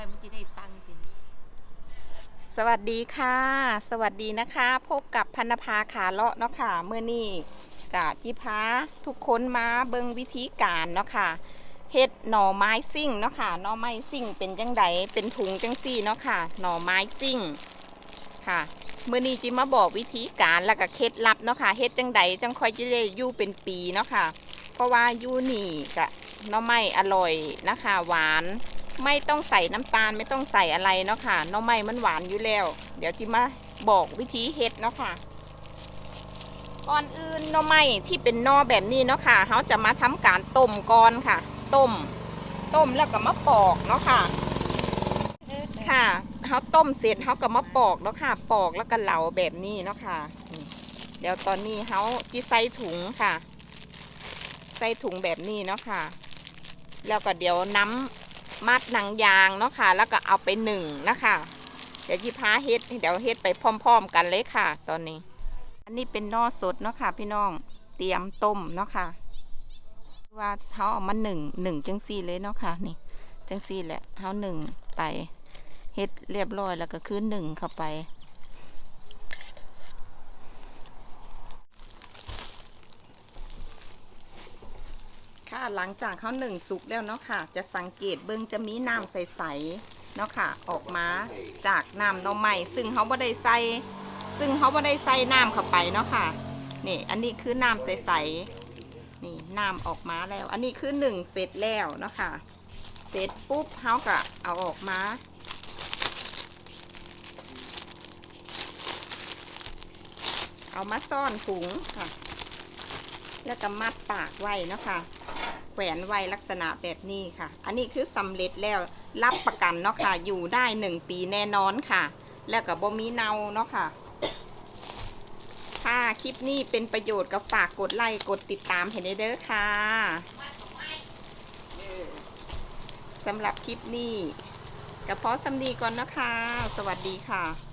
ว้มันจะได้ตังค์กินสวัสดีค่ะ สวัสดีนะคะ พบกับพันนภาขาเลาะเนาะค่ะเมื่อนี้กะจิพาทุกคนมาเบิ่งวิธีการเนาะค่ะเฮ็ดหน่อไม้ซิ่งเนาะค่ะหน่อไม้ซิ่งเป็นจังไดเป็นถุงจังซี่เนาะค่ะหน่อไม้ซิ่งค่ะเมื่อนี้จิมาบอกวิธีการแล้วก็เคล็ดลับเนาะค่ะเฮ็ดจังไดจังค่อยจะได้ยู่เป็นปีเนาะค่ะ เพราะว่ายู่นี่กะหน่อไม้อร่อยนะคะ หวาน ไม่ต้องใส่น้ำตาลไม่ต้องใส่อะไรเนาะค่ะน่อไม้มันหวานอยู่แล้ว เดี๋ยวจิมาบอกวิธีเฮ็ดเนาะค่ะก่อนอื่นน่อไม้ที่เป็นนอแบบนี้เนาะค่ะเขาจะมาทำการต้มก่อนค่ะ ต้ม ต้มแล้วก็มาปอกเนาะค่ะ ค่ะเขาต้มเสร็จเขาก็มาปอกเนาะค่ะ ปอกแล้วก็เหลาแบบนี้เนาะค่ะ เดี๋ยวตอนนี้เขาจีใส่ถุงค่ะ ใส่ถุงแบบนี้เนาะค่ะ แล้วก็เดี๋ยวน้ำ มัดหนังยางเนาะค่ะ แล้วก็เอาไปหนึ่งนะคะเดี๋ยวยี่พาเฮ็ดเดี๋ยวเฮ็ดไปพร้อม ๆ กันเลยค่ะ ตอนนี้ อันนี้เป็นนอสดเนาะค่ะ พี่น้องเตรียมต้มเนาะค่ะ ว่าเขาเอามาหนึ่งหนึ่งจังซี่เลยเนาะค่ะ นี่จังซี่แหละเขาหนึ่งไปเฮ็ดเรียบร้อยแล้วก็คืนหนึ่งเข้าไป หลังจากเขาหนึ่งสุกแล้วเนาะค่ะ จะสังเกตเบิ้งจะมีน้ำใสๆเนาะค่ะ ออกมาจากน้ำน่อไม้ซึ่งเขาบ่ได้ใส่ซึ่งเขาบ่ได้ใส่น้ำเข้าไปเนาะค่ะนี่อันนี้คือน้ำใสๆนี่น้ำออกมาแล้ว อันนี้คือหนึ่งเสร็จแล้วเนาะค่ะ เสร็จปุ๊บเขาก็เอาออกมาเอามาซ่อนถุงค่ะ แล้วก็มัดปากไว้เนาะค่ะ วนไว้ลักษณะแบบนี้ค่ะ อันนี้คือสำเร็จแล้วรับประกันเนาะค่ะ อยู่ได้หนึ่งปีแน่นอนค่ะ แล้วก็บ่มีเนาเนาะค่ะ ถ้าคลิปนี้เป็นประโยชน์ก็ฝากกดไลค์กดติดตามให้ได้เด้อค่ะสำหรับคลิปนี้ก็เพาะสำนีก่อนนะคะ สวัสดีค่ะ